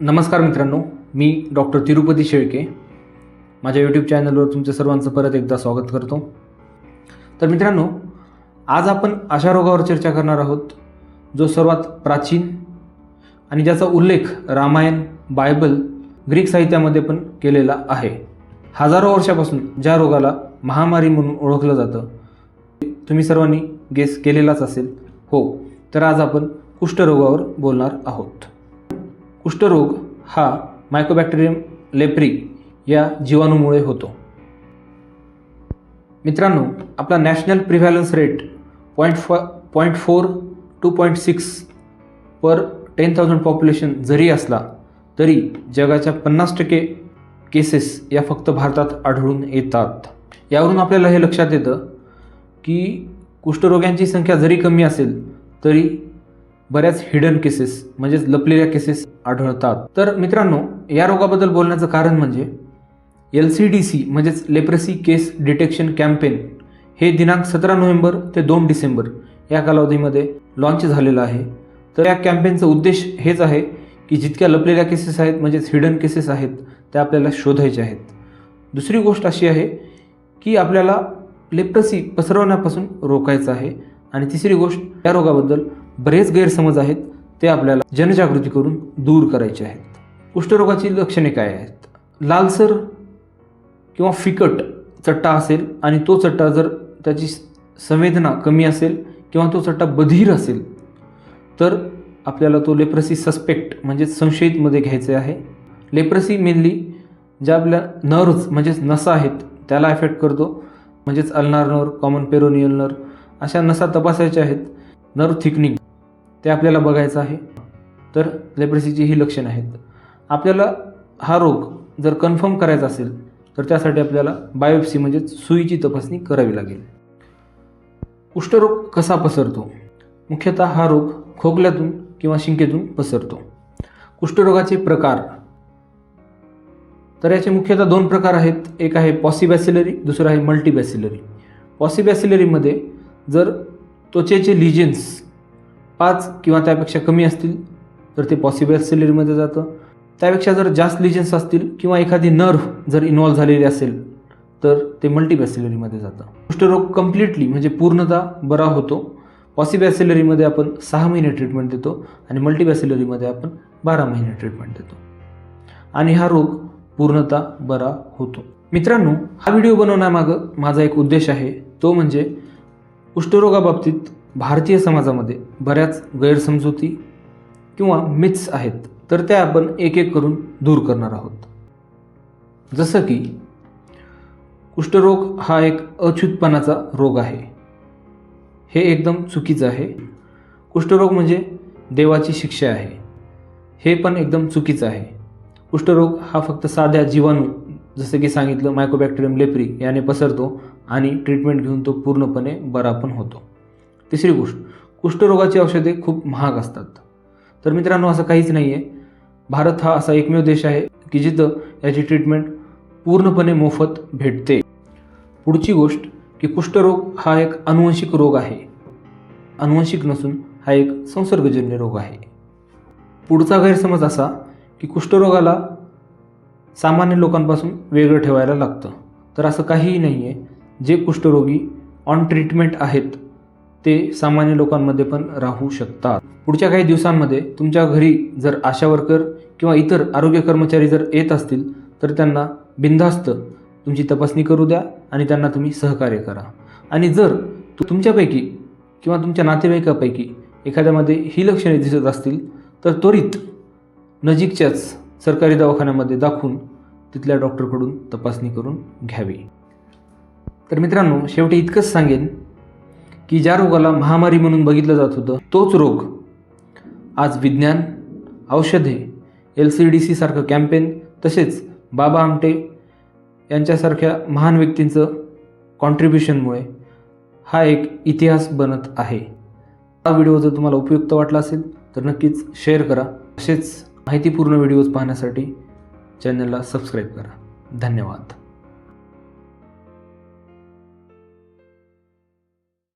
नमस्कार मित्रांनो मी डॉक्टर तिरुपती शेळके. माझ्या यूट्यूब चॅनलवर तुमच्या सर्वांचं परत एकदा स्वागत करतो. तर मित्रांनो आज आपण अशा रोगावर चर्चा करणार आहोत जो सर्वात प्राचीन आणि ज्याचा उल्लेख रामायण बायबल ग्रीक साहित्यामध्ये पण केलेला आहे. हजारो वर्षापासून ज्या रोगाला महामारी म्हणून ओळखलं जातं तुम्ही सर्वांनी गेस केलेलाच असेल. हो तर आज आपण कुष्ठरोगावर बोलणार आहोत. कुष्ठरोग हा मायकोबॅक्टेरियम लेप्री या जीवाणूमुळे होतो. मित्रांनो आपला नॅशनल प्रिव्हॅलन्स रेट पॉईंट फ point four two point six per ten thousand population जरी असला तरी जगाच्या पन्नास टक्के केसेस या फक्त भारतात आढळून येतात. यावरून आपल्याला हे लक्षात येतं की कुष्ठरोग्यांची संख्या जरी कमी असेल तरी बऱ्याच हिडन केसेस म्हणजेच लपलेल्या केसेस आढळतात. तर मित्रांनो या रोगाबद्दल बोलण्याचं कारण म्हणजे एल सी डी सी म्हणजेच लेप्रसी केस डिटेक्शन कॅम्पेन हे दिनांक सतरा नोव्हेंबर ते दोन डिसेंबर या कालावधीमध्ये लॉन्च झालेलं आहे. तर या कॅम्पेनचा उद्देश हेच आहे की जितक्या लपलेल्या केसेस आहेत म्हणजेच हिडन केसेस आहेत त्या आपल्याला शोधायच्या आहेत. दुसरी गोष्ट अशी आहे की आपल्याला लेप्रसी पसरवण्यापासून रोखायचं आहे. आणि तिसरी गोष्ट या रोगाबद्दल बरेच गैरसमज आहेत ते आपल्याला जनजागृती करून दूर करायचे आहेत. कुष्ठरोगाची लक्षणे काय आहेत? लालसर किंवा फिकट चट्टा असेल आणि तो चट्टा जर त्याची संवेदना कमी असेल किंवा तो चट्टा बधीर असेल तर आपल्याला तो लेप्रसी सस्पेक्ट म्हणजेच संशयितमध्ये घ्यायचे आहे. लेप्रसी मेनली ज्या आपल्या नर्व्ज म्हणजेच नसा आहेत त्याला अफेक्ट करतो. म्हणजेच अल्नार नर कॉमन पेरोनियल नर अशा नसा तपासायच्या आहेत. Nerve thickening. ते आपल्याला बघायचं आहे. तर लेप्रेसीची ही लक्षणं आहेत. आपल्याला हा रोग जर कन्फर्म करायचा असेल तर त्यासाठी आपल्याला बायोप्सी म्हणजेच सुईची तपासणी करावी लागेल. कुष्ठरोग कसा पसरतो? मुख्यतः हा रोग खोकल्यातून किंवा शिंकेतून पसरतो. कुष्ठरोगाचे प्रकार. तर याचे मुख्यतः दोन प्रकार आहेत. एक आहे पॉसिबॅसिलरी दुसरं आहे मल्टीबॅसिलरी पॉसिबॅसिलरीमध्ये जर त्वचेचे लिजन्स पाच किंवा त्यापेक्षा कमी असतील तर ते पॉसिबॅसिलरीमध्ये जातं. त्यापेक्षा जर जास्त लिजन्स असतील किंवा एखादी नर्व्ह जर इन्वॉल्व्ह झालेली असेल तर ते मल्टीबॅसिलरीमध्ये जातं. कुष्ठरोग कम्प्लिटली म्हणजे पूर्णतः बरा होतो. पॉसिबॅसिलरीमध्ये आपण सहा महिने ट्रीटमेंट देतो आणि मल्टीबॅसिलरीमध्ये आपण बारा महिने ट्रीटमेंट देतो. आणि हा रोग पूर्णतः बरा होतो. मित्रांनो हा व्हिडिओ बनवण्यामागं माझा एक उद्देश आहे. तो म्हणजे कुष्ठरोगाबाबतीत भारतीय समाजामध्ये बऱ्याच गैरसमजुती किंवा मिथ्स आहेत तर त्या आपण एक एक करून दूर करणार आहोत. जसं की कुष्ठरोग हा एक अच्युतपणाचा रोग आहे. हे एकदम चुकीचं आहे. कुष्ठरोग म्हणजे देवाची शिक्षा आहे. हे पण एकदम चुकीचं आहे. कुष्ठरोग हा फक्त साध्या जीवाणू जसं की सांगितलं मायकोबॅक्टेरियम लेप्री याने पसरतो आणि ट्रीटमेंट घेऊन तो पूर्णपणे बरा पण होतो. तिसरी गोष्ट कुष्ठरोगाची औषधे खूप महाग असतात. तर मित्रांनो असं काहीच नाही आहे भारत हा असा एकमेव देश आहे की जिथं याची ट्रीटमेंट पूर्णपणे मोफत भेटते. पुढची गोष्ट की कुष्ठरोग हा एक अनुवंशिक रोग आहे. अनुवंशिक नसून हा एक संसर्गजन्य रोग आहे. पुढचा गैरसमज असा की कुष्ठरोगाला सामान्य लोकांपासून वेगळं ठेवायला लागतं. तर असं काहीही नाही आहे जे कुष्ठरोगी ऑन ट्रीटमेंट आहेत ते सामान्य लोकांमध्ये पण राहू शकतात. पुढच्या काही दिवसांमध्ये तुमच्या घरी जर आशा वर्कर किंवा इतर आरोग्य कर्मचारी जर येत असतील तर त्यांना बिनधास्त तुमची तपासणी करू द्या आणि त्यांना तुम्ही सहकार्य करा. आणि जर तुमच्यापैकी किंवा तुमच्या नातेवाईकापैकी एखाद्यामध्ये ही लक्षणे दिसत असतील तर त्वरित नजीकच्याच सरकारी दवाखान्यामध्ये दाखवून तिथल्या डॉक्टरकडून तपासणी करून घ्यावी. तर मित्रांनो शेवटी इतकंच सांगेन की ज्या रोगाला महामारी म्हणून बघितलं जात होतं तोच रोग आज विज्ञान औषधे एल सी डी सी सारखं कॅम्पेन तसेच बाबा आमटे यांच्यासारख्या महान व्यक्तींचं कॉन्ट्रीब्युशनमुळे हा एक इतिहास बनत आहे. हा व्हिडिओ जर तुम्हाला उपयुक्त वाटला असेल तर नक्कीच शेअर करा. तसेच माहितीपूर्ण व्हिडिओज पाहण्यासाठी चॅनलला सबस्क्राईब करा. धन्यवाद.